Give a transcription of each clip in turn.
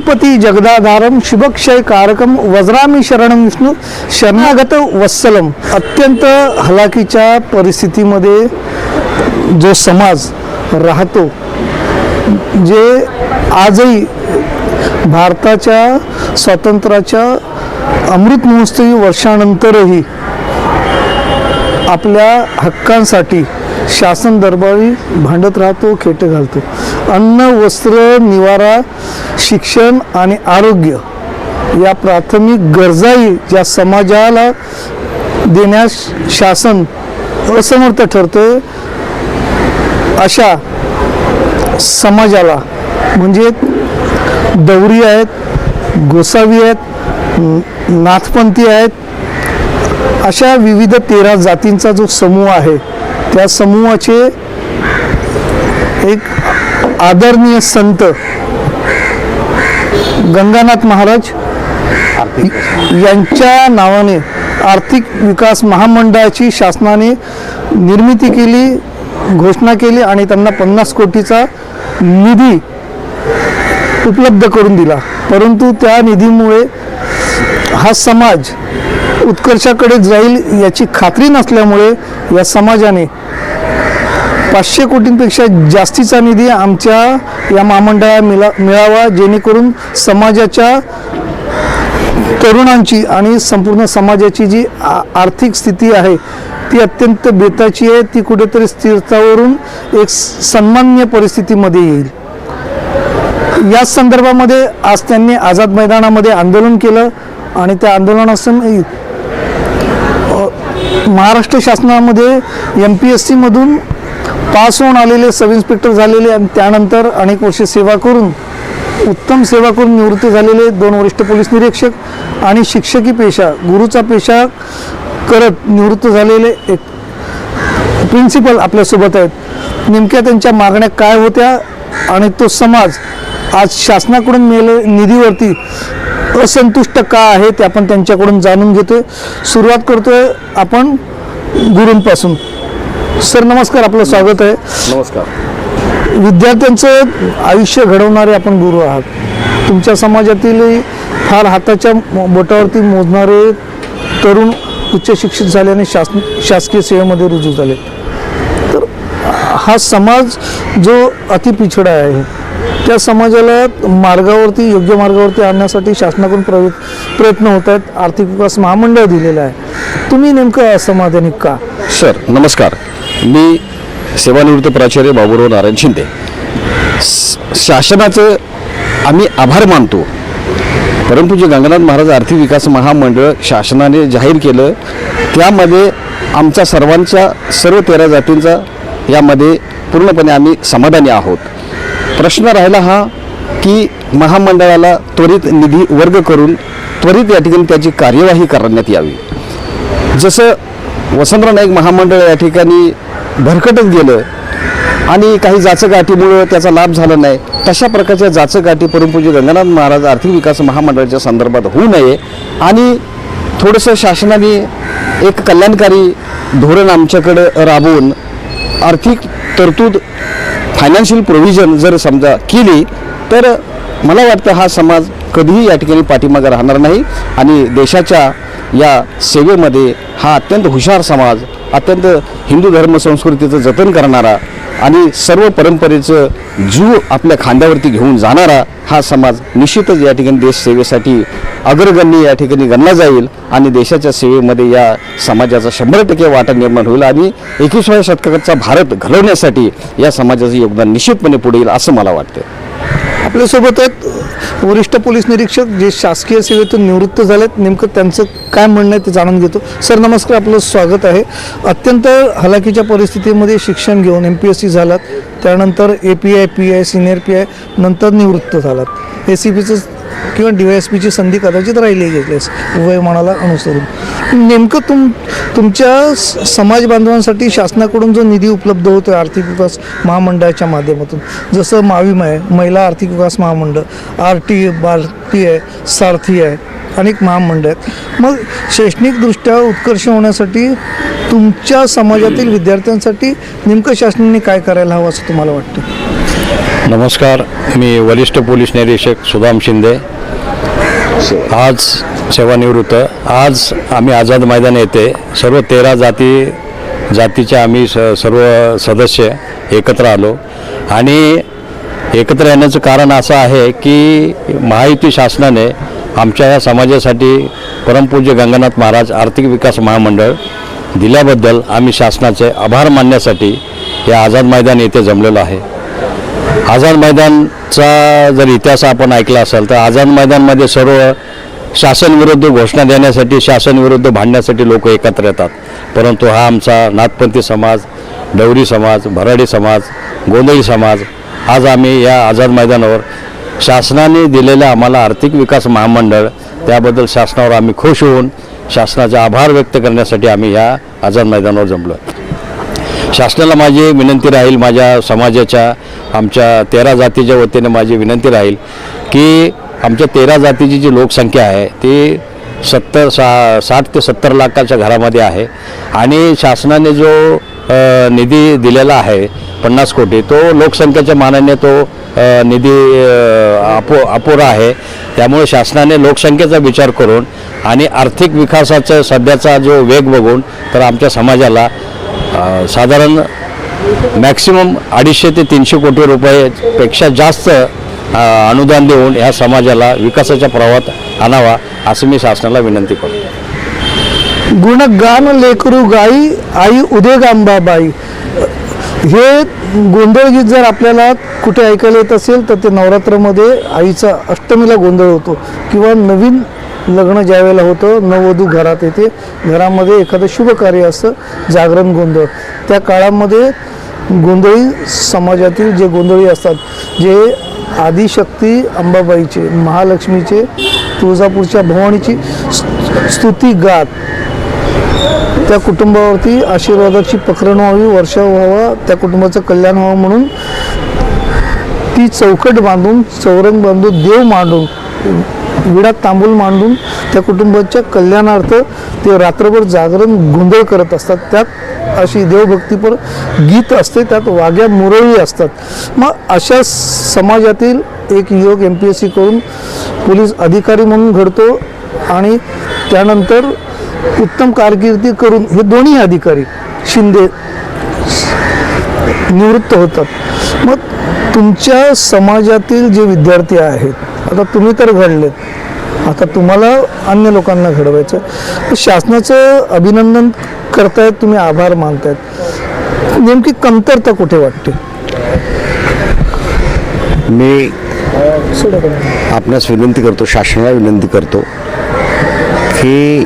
श्रीपती जगदाधारम शुभक्षय कारकम वज्रामी शरण विष्णू शरणागत वत्सलम. अत्यंत हलाखीच्या परिस्थितीमध्ये जो समाज राहतो जे आजही भारताच्या स्वातंत्र्याच्या अमृत महोत्सवी वर्षानंतरही आपल्या हक्कांसाठी शासन दरबारी भांडत राहतो खेटे घालतो. अन्न वस्त्र निवारा शिक्षण आणि आरोग्य या प्राथमिक गरजाही ज्या समाजाला देण्यास शासन असमर्थ ठरतोय अशा समाजाला म्हणजे दौरी आहेत गोसावी आहेत नाथपंथी आहेत अशा विविध तेरा जातींचा जो समूह आहे त्या समूहाचे एक आदरणीय संत गंगानाथ महाराज यांच्या नावाने आर्थिक विकास महामंडळाची शासनाने निर्मिती केली घोषणा केली आणि त्यांना पन्नास कोटीचा निधी उपलब्ध करून दिला. परंतु त्या निधीमुळे हा समाज उत्कर्षाकडे जाईल याची खात्री नसल्यामुळे या समाजाने पाचशे कोटींपेक्षा जास्तीचा निधी आमच्या या महामंडळाला मिला मिळावा जेणेकरून समाजाच्या तरुणांची आणि संपूर्ण समाजाची जी आर्थिक स्थिती आहे ती अत्यंत बेताची आहे. ती कुठेतरी स्थिरतावरून एक सन्मान्य परिस्थितीमध्ये येईल. याच संदर्भामध्ये आज त्यांनी आझाद मैदानामध्ये आंदोलन केलं आणि त्या आंदोलनासमयी महाराष्ट्र शासनामध्ये एम पी एस सीमधून पास होऊन आलेले सब इन्स्पेक्टर झालेले आणि त्यानंतर अनेक वर्षे सेवा करून उत्तम सेवा करून निवृत्त झालेले दोन वरिष्ठ पोलीस निरीक्षक आणि शिक्षकी पेशा गुरुचा पेशा करत निवृत्त झालेले एक प्रिन्सिपल आपल्यासोबत आहेत. नेमक्या त्यांच्या मागण्या काय होत्या आणि तो समाज आज शासनाकडून मिळाले निधीवरती असंतुष्ट का आहे ते आपण त्यांच्याकडून जाणून घेतोय. सुरुवात करतोय आपण गुरूंपासून. सर नमस्कार आपलं स्वागत आहे. नमस्कार. विद्यार्थ्यांचं आयुष्य घडवणारे आपण गुरु आहात. तुमच्या समाजातील फार हाताच्या बोटावरती मोजणारे तरुण उच्च शिक्षित झाल्याने शास शासकीय सेवेमध्ये रुजू झाले. तर हा समाज जो अतिपिछडा आहे त्या समाजाला मार्गावरती योग्य मार्गावरती आणण्यासाठी शासनाकडून प्रय प्रयत्न होत आहेत. आर्थिक विकास महामंडळ दिलेलं आहे. तुम्ही नेमकं असमाधानी का? सर नमस्कार. मी सेवानिवृत्त प्राचार्य बाबूराव नारायण शिंदे. स- शासनाचं आम्ही आभार मानतो. परंतु जे गंगानाथ महाराज आर्थिक विकास महामंडळ शासनाने जाहीर केलं त्यामध्ये आमचा सर्वांचा सर्व तेरा जातींचा यामध्ये पूर्णपणे आम्ही समाधानी आहोत. प्रश्न राहिला हा की महामंडळाला त्वरित निधी वर्ग करून त्वरित या ठिकाणी त्याची कार्यवाही करण्यात यावी. जसं वसंतराव नाईक महामंडळ या ठिकाणी भरकटत गेलं. आणि काही जाचगाठीमुळं त्याचा लाभ झाला नाही. तशा प्रकारच्या जाचगाठी परमपूजी गंगानाथ महाराज आर्थिक विकास महामंडळाच्या संदर्भात होऊ नये. आणि थोडंसं शासनाने एक कल्याणकारी धोरण आमच्याकडं राबवून आर्थिक तरतूद फायनान्शियल प्रोव्हिजन जर समजा केली तर मला वाटतं हा समाज कधीही या ठिकाणी पाठीमागे राहणार नाही. आणि देशाच्या या सेवेमध्ये हा अत्यंत हुशार समाज अत्यंत हिंदू धर्म संस्कृतीचं जतन करणारा आणि सर्व परंपरेचं जीव आपल्या खांद्यावरती घेऊन जाणारा हा समाज निश्चितच या ठिकाणी देशसेवेसाठी अग्रगण्य या ठिकाणी गणला जाईल आणि देशाच्या सेवेमध्ये या समाजाचा शंभर टक्के वाटा निर्माण होईल आणि एकविसाव्या शतकाचा भारत घडवण्यासाठी या समाजाचं योगदान निश्चितपणे पुढे येईल असं मला वाटतं आपल्यासोबत आहेत. वरिष्ठ पोलीस निरीक्षक जे शासकीय सेवेतून निवृत्त झालेत नेमकं त्यांचं काय म्हणणं आहे ते जाणून घेतो. सर नमस्कार आपलं स्वागत आहे. अत्यंत हलाखीच्या परिस्थितीमध्ये शिक्षण घेऊन एम पी एस सी झालात. त्यानंतर A P I P I senior P I नंतर निवृत्त झालात. ए सी पीचं किंवा डी वाय एस पीची संधी कदाचित राहिली गेलीस वयमानाला अनुसरून. नेमकं तुम तुमच्या स- समाज बांधवांसाठी शासनाकडून जो निधी उपलब्ध होतो आर्थिक विकास महामंडळाच्या माध्यमातून जसं माविम आहे महिला आर्थिक विकास महामंडळ आर टी भारती आहे सारथी आहे अनेक महामंडळ आहेत. मग शैक्षणिकदृष्ट्या उत्कर्ष होण्यासाठी तुमच्या समाजातील विद्यार्थ्यांसाठी नेमकं शासनाने काय करायला हवं असं तुम्हाला वाटतं? नमस्कार मी वरिष्ठ पोलीस निरीक्षक सुदाम शिंदे. आज सेवानिवृत्त आज आम्ही आझाद मैदान येथे सर्व तेरा जाती जातीचे आम्ही स सर्व सदस्य एकत्र आलो. आणि एकत्र येण्याचं कारण असं आहे की महायुती शासनाने आमच्या या समाजासाठी परमपूज्य गंगानाथ महाराज आर्थिक विकास महामंडळ दिल्याबद्दल आम्ही शासनाचे आभार मानण्यासाठी या आझाद मैदान येथे जमलेलो आहे. आझाद मैदानचा जर इतिहास आपण ऐकला असेल तर आझाद मैदानमध्ये सर्व शासनविरुद्ध घोषणा देण्यासाठी शासनविरुद्ध भांडण्यासाठी लोक एकत्र येतात. परंतु हा आमचा नाथपंथी समाज डवरी समाज भराडी समाज गोंधळी समाज आज आम्ही या आझाद मैदानावर शासनाने दिलेल्या आम्हाला आर्थिक विकास महामंडळ त्याबद्दल शासनावर आम्ही खुश होऊन शासनाचे आभार व्यक्त करण्यासाठी आम्ही या आझाद मैदानावर जमलो शासनाला माझी विनंती राहील माझ्या समाजाच्या आमच्या तेरा जातीच्या वतीने माझी विनंती राहील की आमच्या तेरा जातीची जी लोकसंख्या आहे ती सत्तर सा साठ ते सत्तर लाखाच्या घरामध्ये आहे आणि शासनाने जो निधी दिलेला आहे पन्नास कोटी तो लोकसंख्येच्या मानाने तो निधी अपो अपुरा आहे. त्यामुळे शासनाने लोकसंख्येचा विचार करून आणि आर्थिक विकासाचा सध्याचा जो वेग बघून तर आमच्या समाजाला साधारण मॅक्सिमम अडीचशे ते तीनशे कोटी रुपयेपेक्षा जास्त अनुदान देऊन ह्या समाजाला विकासाच्या प्रवाहात आणावा असं मी शासनाला विनंती करतो. गुणगान लेकरू गाई आई उदेगांबाबाई हे गोंधळ गीत जर आपल्याला कुठे ऐकायला येत असेल तर ते नवरात्रामध्ये आईचा अष्टमीला गोंधळ होतो किंवा नवीन लग्न ज्यावेळेला होतं नववधू घरात येते. घरामध्ये एखादं शुभ कार्य असतं जागरण गोंधळ. त्या काळामध्ये गोंधळी समाजातील जे गोंधळी असतात जे आदिशक्ती अंबाबाईचे महालक्ष्मीचे तुळजापूरच्या भवानीची स्तुती गात त्या कुटुंबावरती आशीर्वादाची प्रकरण व्हावी वर्षा व्हावा त्या कुटुंबाचं कल्याण व्हावं म्हणून ती चौकट बांधून चौरंग बांधून देव मांडून विडा तांबूल मांडून त्या कुटुंबाच्या कल्याणार्थ ते रात्रभर जागरण गोंधळ करत असतात. त्यात अशी देवभक्तीपर गीत असते त्यात वाघ्या मुरळी असतात. मग अशा समाजातील एक युवक एम पी एस सी करून पोलीस अधिकारी म्हणून घडतो आणि त्यानंतर उत्तम कारकिर्दी करून हे दोन्ही अधिकारी शिंदे निवृत्त होतात. मग तुमच्या समाजातील जे विद्यार्थी आहेत आता तुम्ही तर घडलेत. आता तुम्हाला अन्य लोकांना घडवायचं शासनाचं अभिनंदन करतायत तुम्ही आभार मानतायत. नेमकी कमतरता कुठे वाटते? मी आपणास विनंती करतो शासनाला विनंती करतो की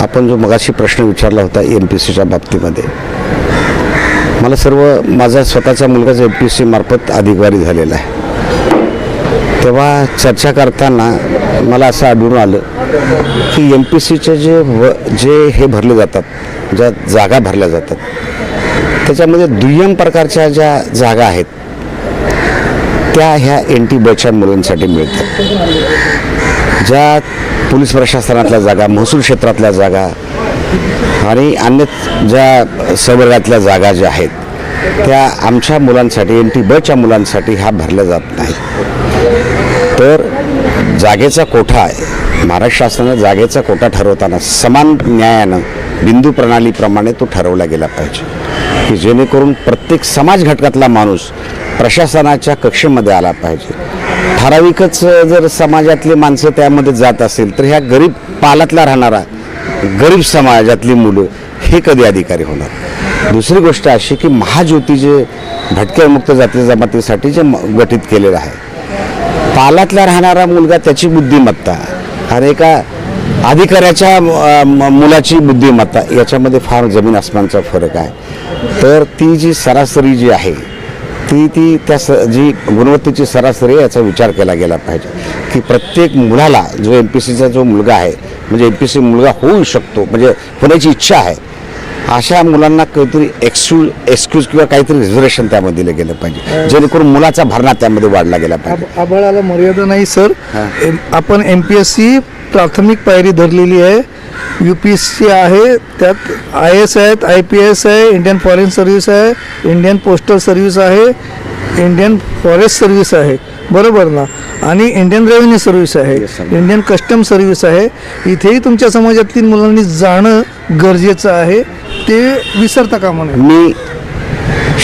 आपण जो मगाशी प्रश्न विचारला होता एम पी सीच्या बाबतीमध्ये मला सर्व माझा स्वतःचा मुलगाच एम पी सी मार्फत अधिकारी झालेला आहे. तेव्हा चर्चा करताना मला असं आढळून आलं की एम पी सीचे जे व जे हे भरले जातात ज्या जागा भरल्या जातात त्याच्यामध्ये दुय्यम प्रकारच्या ज्या जागा आहेत त्या ह्या एन टी बच्या मुलांसाठी मिळतात. ज्या पोलीस प्रशासनातल्या जागा महसूल क्षेत्रातल्या जागा आणि अन्य ज्या संवर्गातल्या जागा ज्या आहेत त्या आमच्या मुलांसाठी एन टी बच्या मुलांसाठी ह्या भरल्या जात नाही तर जागेचा कोठा आहे? महाराष्ट्र शासनानं जागेचा कोठा ठरवताना समान न्यायानं बिंदू प्रणालीप्रमाणे तो ठरवला गेला पाहिजे. की जेणेकरून प्रत्येक समाज घटकातला माणूस प्रशासनाच्या कक्षेमध्ये आला पाहिजे. ठराविकच जर समाजातली माणसं त्यामध्ये जात असेल तर ह्या गरीब पालातला राहणारा गरीब समाजातली मुलं हे कधी अधिकारी होणार? दुसरी गोष्ट अशी की महाज्योती जे भटक्या मुक्त जाती जमातीसाठी जे म- गठीत केलेलं आहे पालातला राहणारा मुलगा त्याची बुद्धिमत्ता आणि एका अधिकाऱ्याच्या म- मुलाची बुद्धिमत्ता याच्यामध्ये फार जमीन आसमानचा फरक आहे. तर ती जी सरासरी जी आहे ती ती त्या स जी गुणवत्तेची सरासरी याचा विचार केला गेला पाहिजे. की प्रत्येक मुलाला जो एम पी सीचा जो मुलगा आहे म्हणजे एम पी सी मुलगा होऊ शकतो म्हणजे होण्याची इच्छा आहे अशा मुलांना काहीतरी एक्सक्यू एक्सक्यूज किंवा काहीतरी रिझर्वेशन त्यामध्ये दिलं गेलं पाहिजे. जेणेकरून मुलाचा भरणा त्यामध्ये वाढला गेला पाहिजे. आब- आभाळाला मर्यादा नाही सर. आपण एम पी एस सी प्राथमिक पायरी धरलेली आहे. यू पी एस सी आहे त्यात आय एस आहेत आय पी एस आहे इंडियन फॉरेन सर्व्हिस आहे इंडियन पोस्टल सर्व्हिस आहे इंडियन फॉरेस्ट सर्व्हिस आहे. बरोबर ना? आणि इंडियन रेव्हेन्यू सर्व्हिस आहे इंडियन कस्टम सर्व्हिस आहे. इथेही तुमच्या समाजातील मुलांनी जाणं गरजेचं आहे. ते विसरता कामा नये मी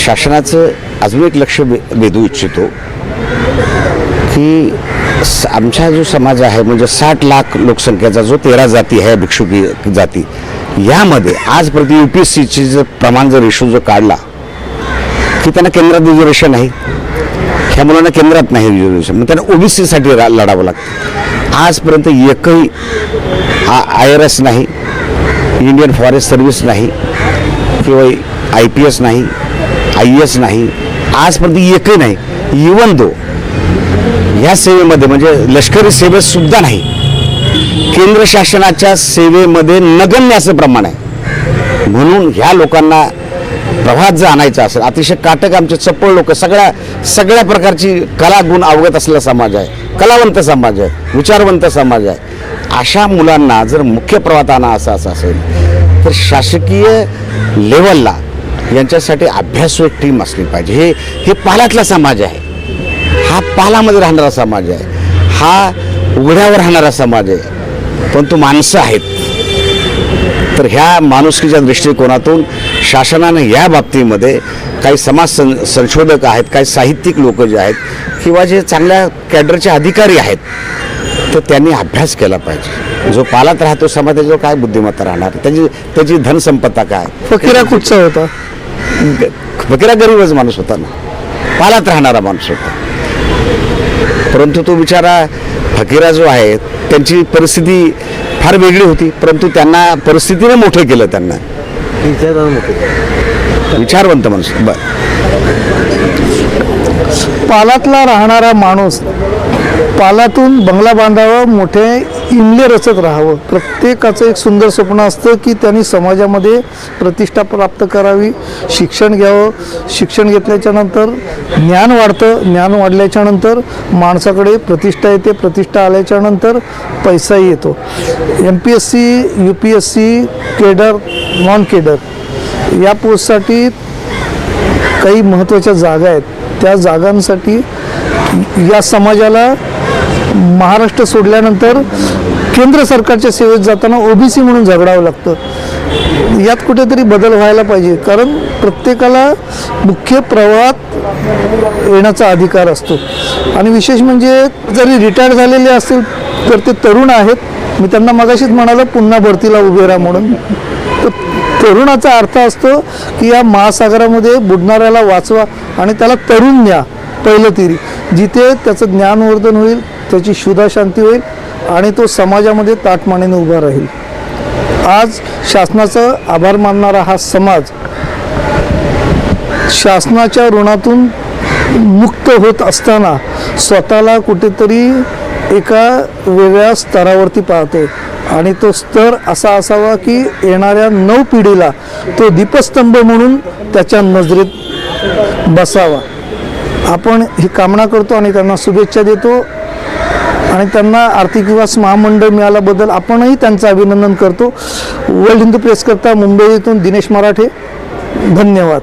शासनाचं अजून एक लक्ष वे वेधू इच्छितो की स- आमचा जो समाज आहे म्हणजे साठ लाख लोकसंख्येचा जो तेरा जाती आहे भिक्षुकी जाती यामध्ये आज प्रति यू पी एस सीचे जर प्रमाण जर इश्यू जो काढला की त्यांना केंद्रात रिझर्वेशन नाही. ह्या मुलांना केंद्रात नाही रिझर्वेशन मग त्यांना ओबीसीसाठी लढावं लागतं. आजपर्यंत एकही आय आर एस नाही इंडियन फॉरेस्ट सर्व्हिस नाही किंवा आय पी एस नाही आय एस नाही आजपर्यंत एकही नाही इवन दो ह्या सेवेमध्ये म्हणजे लष्करी सेवेत सुद्धा नाही केंद्र शासनाच्या सेवेमध्ये नगण्य असं प्रमाण आहे. म्हणून ह्या लोकांना प्रवाहात जर आणायचा असेल अतिशय काटक आमचे चप्पळ लोक सगळ्या सगळ्या प्रकारची कला गुण अवगत असलेला समाज आहे कलावंत समाज आहे विचारवंत समाज आहे. अशा मुलांना जर मुख्य प्रवाहाना असं असं असेल तर शासकीय लेवलला यांच्यासाठी अभ्यासू एक टीम असली पाहिजे. हे हे पालातला समाज आहे. हा पालामध्ये राहणारा समाज आहे. हा उघड्यावर राहणारा समाज आहे. पण तो माणसं आहेत. तर ह्या माणुसकीच्या दृष्टिकोनातून शासनानं या बाबतीमध्ये काही समाज सं संशोधक आहेत काही साहित्यिक लोक जे आहेत किंवा जे चांगल्या कॅडरचे अधिकारी आहेत तर त्यांनी अभ्यास केला पाहिजे. जो पालात राहतो समाज त्याच्यावर काय बुद्धिमत्ता राहणार त्याची त्याची धनसंपत्ता काय? फकीरा कुठचा होता. फकीरा गरीबच माणूस होता ना. पालात राहणारा माणूस होता. परंतु तो बिचारा फकीरा जो आहे त्यांची परिस्थिती फार वेगळी होती. परंतु त्यांना परिस्थितीने मोठं केलं त्यांना. विचारवंत माणूस. बर. पालातला राहणारा माणूस पालातून बंगला बांधावा मोठे इमले रचत राहावं. प्रत्येकाचं एक सुंदर स्वप्न असतं की त्यांनी समाजामध्ये प्रतिष्ठा प्राप्त करावी शिक्षण घ्यावं. शिक्षण घेतल्याच्यानंतर ज्ञान वाढतं ज्ञान वाढल्याच्यानंतर माणसाकडे प्रतिष्ठा येते प्रतिष्ठा आल्याच्यानंतर पैसाही येतो. M P S C U P S C cadre non cadre या पोस्टसाठी काही महत्त्वाच्या जागा आहेत. त्या जागांसाठी या समाजाला महाराष्ट्र सोडल्यानंतर केंद्र सरकारच्या सेवेत जाताना ओबीसी म्हणून झगडावं लागतं. यात कुठेतरी बदल व्हायला पाहिजे. कारण प्रत्येकाला मुख्य प्रवाहात येण्याचा अधिकार असतो. आणि विशेष म्हणजे जरी रिटायर झालेले असतील तर ते तरुण आहेत. मी त्यांना मगाशीच म्हणालो पुन्हा भरतीला उभे राहा म्हणून. तर तरुणाचा अर्थ असतो की या महासागरामध्ये बुडणाऱ्याला वाचवा आणि त्याला तरुण न्या पहिलं तरी. जिथे त्याचं ज्ञानवर्धन होईल त्याची शुद्धाशांती होईल आणि तो समाजामध्ये ताटमानेने उभा राहील. आज शासनाचं आभार मानणारा हा समाज शासनाच्या ऋणातून मुक्त होत असताना स्वतःला कुठेतरी एका वेगळ्या स्तरावरती पाहते. आणि तो स्तर असा असावा की येणाऱ्या नऊ पिढीला तो दीपस्तंभ म्हणून त्याच्या नजरेत बसावा. आपण ही कामना करतो आणि त्यांना शुभेच्छा देतो. आणि त्यांना आर्थिक विकास महामंडळ मिळाल्याबद्दल आपणही त्यांचं अभिनंदन करतो. वर्ल्ड हिंदू प्रेस करता मुंबईतून दिनेश मराठे. धन्यवाद.